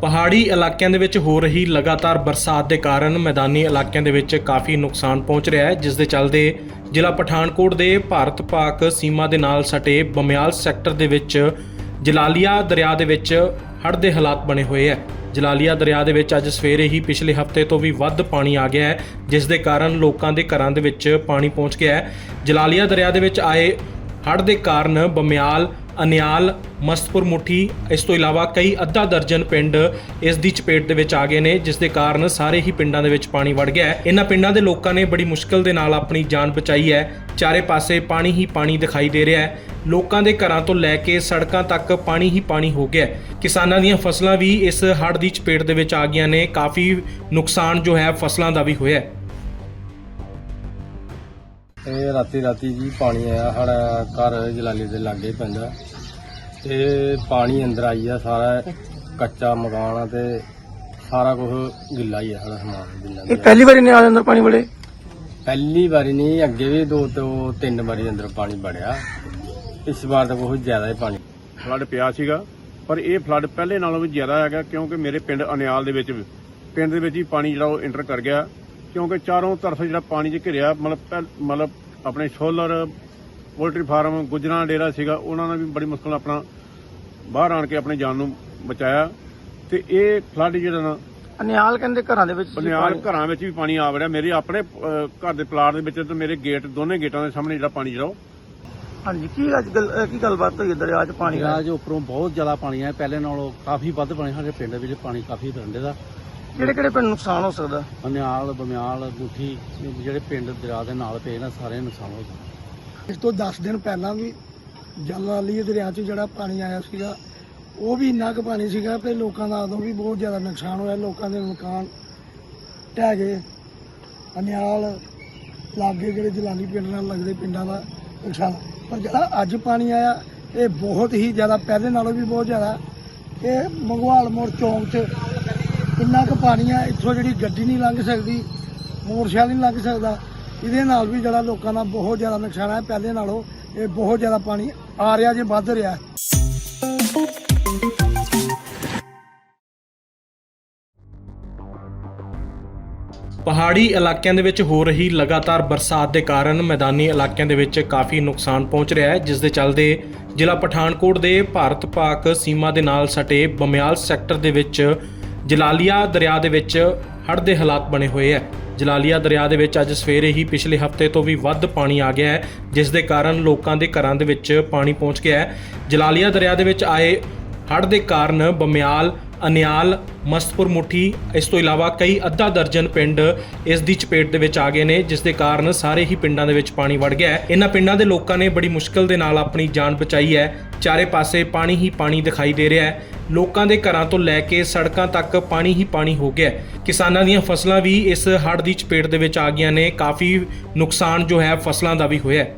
ਪਹਾੜੀ ਇਲਾਕਿਆਂ ਦੇ ਵਿੱਚ ਹੋ ਰਹੀ ਲਗਾਤਾਰ ਬਰਸਾਤ ਦੇ ਕਾਰਨ ਮੈਦਾਨੀ ਇਲਾਕਿਆਂ ਦੇ ਵਿੱਚ ਕਾਫੀ ਨੁਕਸਾਨ ਪਹੁੰਚ ਰਿਹਾ ਹੈ, ਜਿਸ ਦੇ ਚੱਲਦੇ ਜ਼ਿਲ੍ਹਾ ਪਠਾਨਕੋਟ ਦੇ ਭਾਰਤ ਪਾਕ ਸੀਮਾ ਦੇ ਨਾਲ ਸਟੇ ਬਮਿਆਲ ਸੈਕਟਰ ਦੇ ਵਿੱਚ ਜਲਾਲੀਆ ਦਰਿਆ ਦੇ ਵਿੱਚ ਹੜ੍ਹ ਦੇ ਹਾਲਾਤ ਬਣੇ ਹੋਏ ਹੈ। ਜਲਾਲੀਆ ਦਰਿਆ ਦੇ ਵਿੱਚ ਅੱਜ ਸਵੇਰੇ ਹੀ ਪਿਛਲੇ ਹਫ਼ਤੇ ਤੋਂ ਵੀ ਵੱਧ ਪਾਣੀ ਆ ਗਿਆ ਹੈ, ਜਿਸ ਦੇ ਕਾਰਨ ਲੋਕਾਂ ਦੇ ਘਰਾਂ ਦੇ ਵਿੱਚ ਪਾਣੀ ਪਹੁੰਚ ਗਿਆ ਹੈ। ਜਲਾਲੀਆ ਦਰਿਆ ਦੇ ਵਿੱਚ ਆਏ ਹੜ੍ਹ ਦੇ ਕਾਰਨ ਬਮਿਆਲ ਅਨਿਆਲ, ਮਸਤਪੁਰ ਮੁੱਠੀ, ਇਸ ਤੋਂ ਇਲਾਵਾ ਕਈ ਅੱਧਾ ਦਰਜਨ ਪਿੰਡ ਇਸ ਦੀ ਚਪੇਟ ਦੇ ਵਿੱਚ ਆ ਗਏ ਨੇ, ਜਿਸ ਦੇ ਕਾਰਨ ਸਾਰੇ ਹੀ ਪਿੰਡਾਂ ਦੇ ਵਿੱਚ ਪਾਣੀ ਵੜ ਗਿਆ ਹੈ। ਇਹਨਾਂ ਪਿੰਡਾਂ ਦੇ ਲੋਕਾਂ ਨੇ ਬੜੀ ਮੁਸ਼ਕਲ ਦੇ ਨਾਲ ਆਪਣੀ ਜਾਨ ਬਚਾਈ ਹੈ। ਚਾਰੇ ਪਾਸੇ ਪਾਣੀ ਹੀ ਪਾਣੀ ਦਿਖਾਈ ਦੇ ਰਿਹਾ ਹੈ। ਲੋਕਾਂ ਦੇ ਘਰਾਂ ਤੋਂ ਲੈ ਕੇ ਸੜਕਾਂ ਤੱਕ ਪਾਣੀ ਹੀ ਪਾਣੀ ਹੋ ਗਿਆ ਕਿਸਾਨਾਂ ਦੀਆਂ ਫਸਲਾਂ ਵੀ ਇਸ ਹੜ੍ਹ ਦੀ ਚਪੇਟ ਦੇ ਵਿੱਚ ਆ ਗਈਆਂ ਨੇ। ਕਾਫੀ ਨੁਕਸਾਨ ਜੋ ਹੈ ਫਸਲਾਂ ਦਾ ਵੀ ਹੋਇਆ ਹੈ। ਇਹ ਰਾਤੀ ਰਾਤੀ ਜੀ ਪਾਣੀ ਆਇਆ ਸਾਡਾ ਘਰ ਜਲਾਲੀ ਦੇ ਲਾਗੇ ਪੈਂਦਾ ਤੇ ਪਾਣੀ ਅੰਦਰ ਆਈ ਆ ਸਾਰਾ ਕੱਚਾ ਮਕਾਨ ਆ ਤੇ ਸਾਰਾ ਕੁਝ ਗਿੱਲਾ ਹੀ ਆ ਸਾਡਾ ਸਮਾਨ ਜਿੰਨਾ ਵੀ ਇਹ ਆ। ਪਹਿਲੀ ਵਾਰੀ ਨਿਆਲ ਅੰਦਰ ਪਾਣੀ ਵੜੇ? ਪਹਿਲੀ ਵਾਰੀ ਨਹੀਂ ਅੱਗੇ ਵੀ ਦੋ ਤੋਂ ਤਿੰਨ ਵਾਰੀ ਅੰਦਰ ਪਾਣੀ ਵੜਿਆ। ਇਸ ਵਾਰ ਤਾਂ ਬਹੁਤ ਜ਼ਿਆਦਾ ਹੀ ਪਾਣੀ। ਫਲੱਡ ਪਿਆ ਸੀਗਾ ਪਰ ਇਹ ਫਲੱਡ ਪਹਿਲੇ ਨਾਲੋਂ ਵੀ ਜ਼ਿਆਦਾ ਹੈਗਾ ਕਿਉਂਕਿ ਮੇਰੇ ਪਿੰਡ ਅਨਿਆਲ ਦੇ ਵਿੱਚ ਪਿੰਡ ਦੇ ਵਿੱਚ ਹੀ ਪਾਣੀ ਜਿਹੜਾ ਉਹ ਇੰਟਰ ਕਰ ਗਿਆ। ਕਿਉਂਕਿ ਚਾਰੋਂ ਤਰਫ ਜਿਹੜਾ ਪਾਣੀ 'ਚ ਘਿਰਿਆ ਮਤਲਬ ਪਹਿਲ- ਮਤਲਬ ਆਪਣੇ ਸੋਲਰ ਪੋਲਟਰੀ ਫਾਰਮ ਗੁਜਰਾਂ ਡੇਰਾ ਸੀਗਾ ਉਹਨਾਂ ਨੇ ਵੀ ਬੜੀ ਮੁਸ਼ਕਲ ਨਾਲ ਆਪਣਾ ਬਾਹਰ ਆਣ ਕੇ ਆਪਣੀ ਜਾਨ ਨੂੰ ਬਚਾਇਆ। ਤੇ ਇਹ ਫਲੱਡ ਜਿਹੜਾ ਨਾ ਅਨਿਆਲ ਕਹਿੰਦੇ ਘਰਾਂ ਦੇ ਵਿੱਚ ਬਨਿਆਲ ਘਰਾਂ ਵਿੱਚ ਵੀ ਪਾਣੀ ਆ ਵੜਿਆ। ਮੇਰੇ ਆਪਣੇ ਅਹ, ਘਰ ਦੇ ਪਲਾਟ ਦੇ ਵਿੱਚ ਤੇ ਮੇਰੇ ਗੇਟ ਦੋਨੇ ਗੇਟਾਂ ਦੇ ਸਾਹਮਣੇ ਜਿਹੜਾ ਪਾਣੀ ਜਿਹੜਾ ਉਹ। ਹਾਂਜੀ ਕੀ ਅੱਜ ਗੱਲ ਅਹ ਕੀ ਗੱਲਬਾਤ ਹੋਈ ਹੈ ਦਰਿਆ 'ਚ ਪਾਣੀ ਦਾ ਰਾਜ ਉੱਪਰੋਂ ਬਹੁਤ ਜ਼ਿਆਦਾ ਪਾਣੀ ਆਇਆ। ਪਹਿਲੇ ਨਾਲੋਂ ਕਾਫੀ ਵੱਧ ਪਾਣੀ ਸਾਡੇ ਪਿੰਡ ਵਿੱਚ ਪਾਣੀ ਕਾਫੀ ਰੰਡੇ ਦਾ। ਕਿਹੜੇ ਕਿਹੜੇ ਪਿੰਡ ਨੁਕਸਾਨ ਹੋ ਸਕਦਾ? ਅਨਿਆਲ ਬਮਿਆਲ ਗੁੱਠੀ ਜਿਹੜੇ ਪਿੰਡ ਦਰਿਆ ਦੇ ਨਾਲ ਪਏ ਨਾ ਸਾਰੇ ਨੁਕਸਾਨ ਹੋ ਗਏ। ਇਸ ਤੋਂ 10 ਦਿਨ ਪਹਿਲਾਂ ਵੀ ਜਲਾਲੀ ਦਰਿਆ 'ਚ ਜਿਹੜਾ ਪਾਣੀ ਆਇਆ ਸੀਗਾ ਉਹ ਵੀ ਇੰਨਾ ਕੁ ਪਾਣੀ ਸੀਗਾ ਤੇ ਲੋਕਾਂ ਦਾ ਉਦੋਂ ਵੀ ਬਹੁਤ ਜ਼ਿਆਦਾ ਨੁਕਸਾਨ ਹੋਇਆ ਲੋਕਾਂ ਦੇ ਮਕਾਨ ਢਹਿ ਗਏ। ਅਨਿਆਲ ਲਾਗੇ ਜਿਹੜੇ ਜਲਾਲੀ ਪਿੰਡ ਨਾਲ ਲੱਗਦੇ ਪਿੰਡਾਂ ਦਾ ਨੁਕਸਾਨ। ਪਰ ਜਿਹੜਾ ਅੱਜ ਪਾਣੀ ਆਇਆ ਇਹ ਬਹੁਤ ਹੀ ਜ਼ਿਆਦਾ ਪਹਿਲੇ ਨਾਲੋਂ ਵੀ ਬਹੁਤ ਜ਼ਿਆਦਾ। ਇਹ ਮੰਗਵਾਲ ਮੋੜ ਚੌਂਕ 'ਚ ਕਿੰਨਾ ਕੁ ਪਾਣੀ ਆ, ਇੱਥੋਂ ਜਿਹੜੀ ਗੱਡੀ ਨਹੀਂ ਲੰਘ ਸਕਦੀ, ਮੋਟਰਸਾਈਕਲ ਨਹੀਂ ਲੰਘ ਸਕਦਾ, ਇਹਦੇ ਨਾਲ ਵੀ ਜਿਹੜਾ ਲੋਕਾਂ ਦਾ ਬਹੁਤ ਜ਼ਿਆਦਾ ਨੁਕਸਾਨ ਹੈ ਪਹਿਲੇ ਨਾਲੋਂ ਇਹ ਬਹੁਤ ਜ਼ਿਆਦਾ ਪਾਣੀ ਆ ਰਿਹਾ ਜੇ ਵੱਧ ਰਿਹਾ। ਪਹਾੜੀ ਇਲਾਕਿਆਂ ਦੇ ਵਿੱਚ ਹੋ ਰਹੀ ਲਗਾਤਾਰ ਬਰਸਾਤ ਦੇ ਕਾਰਨ ਮੈਦਾਨੀ ਇਲਾਕਿਆਂ ਦੇ ਵਿੱਚ ਕਾਫੀ ਨੁਕਸਾਨ ਪਹੁੰਚ ਰਿਹਾ ਹੈ, ਜਿਸ ਦੇ ਚੱਲਦੇ ਜ਼ਿਲ੍ਹਾ ਪਠਾਨਕੋਟ ਦੇ ਭਾਰਤ ਪਾਕ ਸੀਮਾ ਦੇ ਨਾਲ ਸਟੇ ਬਮਿਆਲ ਸੈਕਟਰ ਦੇ ਵਿੱਚ ਜਲਾਲੀਆ ਦਰਿਆ ਦੇ ਵਿੱਚ ਹੜ੍ਹ ਦੇ ਹਾਲਾਤ ਬਣੇ ਹੋਏ ਹੈ। ਜਲਾਲੀਆ ਦਰਿਆ ਦੇ ਵਿੱਚ ਅੱਜ ਸਵੇਰੇ ਹੀ ਪਿਛਲੇ ਹਫ਼ਤੇ ਤੋਂ ਵੀ ਵੱਧ ਪਾਣੀ ਆ ਗਿਆ ਹੈ, ਜਿਸ ਦੇ ਕਾਰਨ ਲੋਕਾਂ ਦੇ ਘਰਾਂ ਦੇ ਵਿੱਚ ਪਾਣੀ ਪਹੁੰਚ ਗਿਆ ਹੈ। ਜਲਾਲੀਆ ਦਰਿਆ ਦੇ ਵਿੱਚ ਆਏ ਹੜ੍ਹ ਦੇ ਕਾਰਨ ਬਮਿਆਲ ਅਨਿਆਲ, ਮਸਤਪੁਰ ਮੁੱਠੀ, ਇਸ ਤੋਂ ਇਲਾਵਾ ਕਈ ਅੱਧਾ ਦਰਜਨ ਪਿੰਡ ਇਸ ਦੀ ਚਪੇਟ ਦੇ ਵਿੱਚ ਆ ਗਏ ਨੇ, ਜਿਸ ਦੇ ਕਾਰਨ ਸਾਰੇ ਹੀ ਪਿੰਡਾਂ ਦੇ ਵਿੱਚ ਪਾਣੀ ਵੜ ਗਿਆ ਹੈ। ਇਹਨਾਂ ਪਿੰਡਾਂ ਦੇ ਲੋਕਾਂ ਨੇ ਬੜੀ ਮੁਸ਼ਕਲ ਦੇ ਨਾਲ ਆਪਣੀ ਜਾਨ ਬਚਾਈ ਹੈ। ਚਾਰੇ ਪਾਸੇ ਪਾਣੀ ਹੀ ਪਾਣੀ ਦਿਖਾਈ ਦੇ ਰਿਹਾ ਹੈ। ਲੋਕਾਂ ਦੇ ਘਰਾਂ ਤੋਂ ਲੈ ਕੇ ਸੜਕਾਂ ਤੱਕ ਪਾਣੀ ਹੀ ਪਾਣੀ ਹੋ ਗਿਆ ਕਿਸਾਨਾਂ ਦੀਆਂ ਫਸਲਾਂ ਵੀ ਇਸ ਹੜ੍ਹ ਦੀ ਚਪੇਟ ਦੇ ਵਿੱਚ ਆ ਗਈਆਂ ਨੇ। ਕਾਫੀ ਨੁਕਸਾਨ ਜੋ ਹੈ ਫਸਲਾਂ ਦਾ ਵੀ ਹੋਇਆ ਹੈ।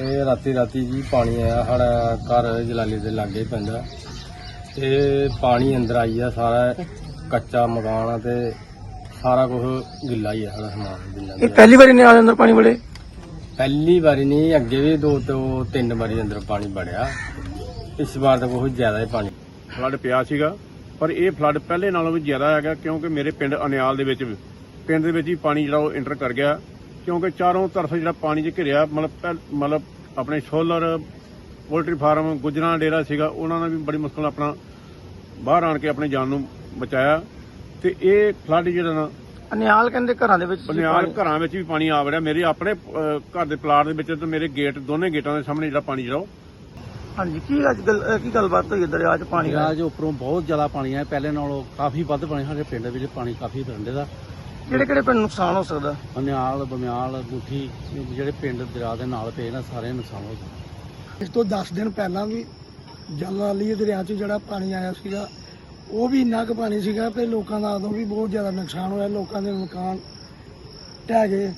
ਇਹ ਰਾਤੀ ਰਾਤੀ ਜੀ ਪਾਣੀ ਆਇਆ ਸਾਡਾ ਘਰ ਜਲਾਲੀ ਦੇ ਲਾਗੇ ਪੈਂਦਾ ਤੇ ਪਾਣੀ ਅੰਦਰ ਆਈ ਆ ਸਾਰਾ ਕੱਚਾ ਮਕਾਨ ਆ ਤੇ ਸਾਰਾ ਕੁਝ ਗਿੱਲਾ ਹੀ ਆ ਸਾਡਾ ਸਮਾਨ ਜਿੰਨਾ ਵੀ ਇਹ ਆ। ਪਹਿਲੀ ਵਾਰੀ ਨਿਆਲ ਅੰਦਰ ਪਾਣੀ ਵੜੇ? ਪਹਿਲੀ ਵਾਰੀ ਨਹੀਂ ਅੱਗੇ ਵੀ ਦੋ ਤੋਂ ਤਿੰਨ ਵਾਰੀ ਅੰਦਰ ਪਾਣੀ ਵੜਿਆ। ਇਸ ਵਾਰ ਤਾਂ ਬਹੁਤ ਜ਼ਿਆਦਾ ਹੀ ਪਾਣੀ। ਫਲੱਡ ਪਿਆ ਸੀਗਾ ਪਰ ਇਹ ਫਲੱਡ ਪਹਿਲੇ ਨਾਲੋਂ ਵੀ ਜ਼ਿਆਦਾ ਹੈਗਾ ਕਿਉਂਕਿ ਮੇਰੇ ਪਿੰਡ ਅਨਿਆਲ ਦੇ ਵਿੱਚ ਪਿੰਡ ਦੇ ਵਿੱਚ ਹੀ ਪਾਣੀ ਜਿਹੜਾ ਉਹ ਇੰਟਰ ਕਰ ਗਿਆ। ਕਿਉਂਕਿ ਚਾਰੋਂ ਤਰਫ ਜਿਹੜਾ ਪਾਣੀ 'ਚ ਘਿਰਿਆ ਮਤਲਬ ਪਹਿਲ- ਮਤਲਬ ਆਪਣੇ ਸੋਲਰ ਪੋਲਟਰੀ ਫਾਰਮ ਗੁਜਰਾਂ ਡੇਰਾ ਸੀਗਾ ਉਹਨਾਂ ਨੇ ਵੀ ਬੜੀ ਮੁਸ਼ਕਲ ਨਾਲ ਆਪਣਾ ਬਾਹਰ ਆਣ ਕੇ ਆਪਣੀ ਜਾਨ ਨੂੰ ਬਚਾਇਆ। ਤੇ ਇਹ ਫਲੱਡ ਜਿਹੜਾ ਨਾ ਅਨਿਆਲ ਕਹਿੰਦੇ ਘਰਾਂ ਦੇ ਵਿੱਚ ਬਨਿਆਲ ਘਰਾਂ ਵਿੱਚ ਵੀ ਪਾਣੀ ਆ ਵੜਿਆ। ਮੇਰੇ ਆਪਣੇ ਅਹ, ਘਰ ਦੇ ਪਲਾਟ ਦੇ ਵਿੱਚ ਤੇ ਮੇਰੇ ਗੇਟ ਦੋਨੇ ਗੇਟਾਂ ਦੇ ਸਾਹਮਣੇ ਜਿਹੜਾ ਪਾਣੀ ਜਿਹੜਾ ਉਹ। ਹਾਂਜੀ ਕੀ ਅੱਜ ਗੱਲ ਅਹ ਕੀ ਗੱਲਬਾਤ ਹੋਈ ਹੈ ਦਰਿਆ 'ਚ ਪਾਣੀ ਦਾ ਉੱਪਰੋਂ ਬਹੁਤ ਜ਼ਿਆਦਾ ਪਾਣੀ ਆਇਆ। ਪਹਿਲੇ ਨਾਲੋਂ ਕਾਫੀ ਵੱਧ ਪਾਣੀ ਸਾਡੇ ਪਿੰਡ ਵਿੱਚ ਪਾਣੀ ਕਾਫੀ ਰੰਡੇ ਦਾ ਕਿਹੜੇ ਕਿਹੜੇ ਪਿੰਡ ਨੁਕਸਾਨ ਹੋ ਸਕਦਾ? ਅਨਿਆਲ ਬਮਿਆਲ ਗੁੱਠੀ ਜਿਹੜੇ ਪਿੰਡ ਦਰਿਆ ਦੇ ਨਾਲ ਪਏ ਨਾ ਸਾਰੇ ਨੁਕਸਾਨ ਹੋ ਗਏ। ਇਸ ਤੋਂ 10 ਦਿਨ ਪਹਿਲਾਂ ਵੀ ਜਲਾਲੀ ਦਰਿਆ 'ਚ ਜਿਹੜਾ ਪਾਣੀ ਆਇਆ ਸੀਗਾ ਉਹ ਵੀ ਇੰਨਾ ਕੁ ਪਾਣੀ ਸੀਗਾ ਤੇ ਲੋਕਾਂ ਦਾ ਉਦੋਂ ਵੀ ਬਹੁਤ ਜ਼ਿਆਦਾ ਨੁਕਸਾਨ ਹੋਇਆ ਲੋਕਾਂ ਦੇ ਮਕਾਨ ਢਹਿ ਗਏ।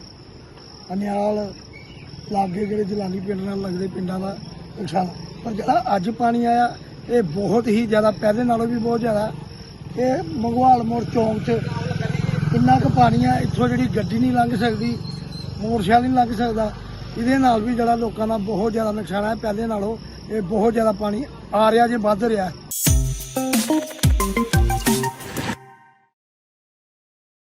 ਅਨਿਆਲ ਲਾਗੇ ਜਿਹੜੇ ਜਲਾਲੀ ਪਿੰਡ ਨਾਲ ਲੱਗਦੇ ਪਿੰਡਾਂ ਦਾ ਨੁਕਸਾਨ। ਪਰ ਜਿਹੜਾ ਅੱਜ ਪਾਣੀ ਆਇਆ ਇਹ ਬਹੁਤ ਹੀ ਜ਼ਿਆਦਾ ਪਹਿਲੇ ਨਾਲੋਂ ਵੀ ਬਹੁਤ ਜ਼ਿਆਦਾ। ਇਹ ਮੰਗਵਾਲ ਮੋੜ ਚੌਂਕ 'ਚ ਕਿੰਨਾ ਕੁ ਪਾਣੀ ਆ, ਇੱਥੋਂ ਜਿਹੜੀ ਗੱਡੀ ਨਹੀਂ ਲੰਘ ਸਕਦੀ, ਮੋਟਰਸਾਈਕਲ ਨਹੀਂ ਲੰਘ ਸਕਦਾ, ਇਹਦੇ ਨਾਲ ਵੀ ਜਿਹੜਾ ਲੋਕਾਂ ਦਾ ਬਹੁਤ ਜ਼ਿਆਦਾ ਨੁਕਸਾਨ ਹੈ। ਪਹਿਲੇ ਨਾਲੋਂ ਇਹ ਬਹੁਤ ਜ਼ਿਆਦਾ ਪਾਣੀ ਆ ਰਿਹਾ ਜੇ ਵੱਧ ਰਿਹਾ।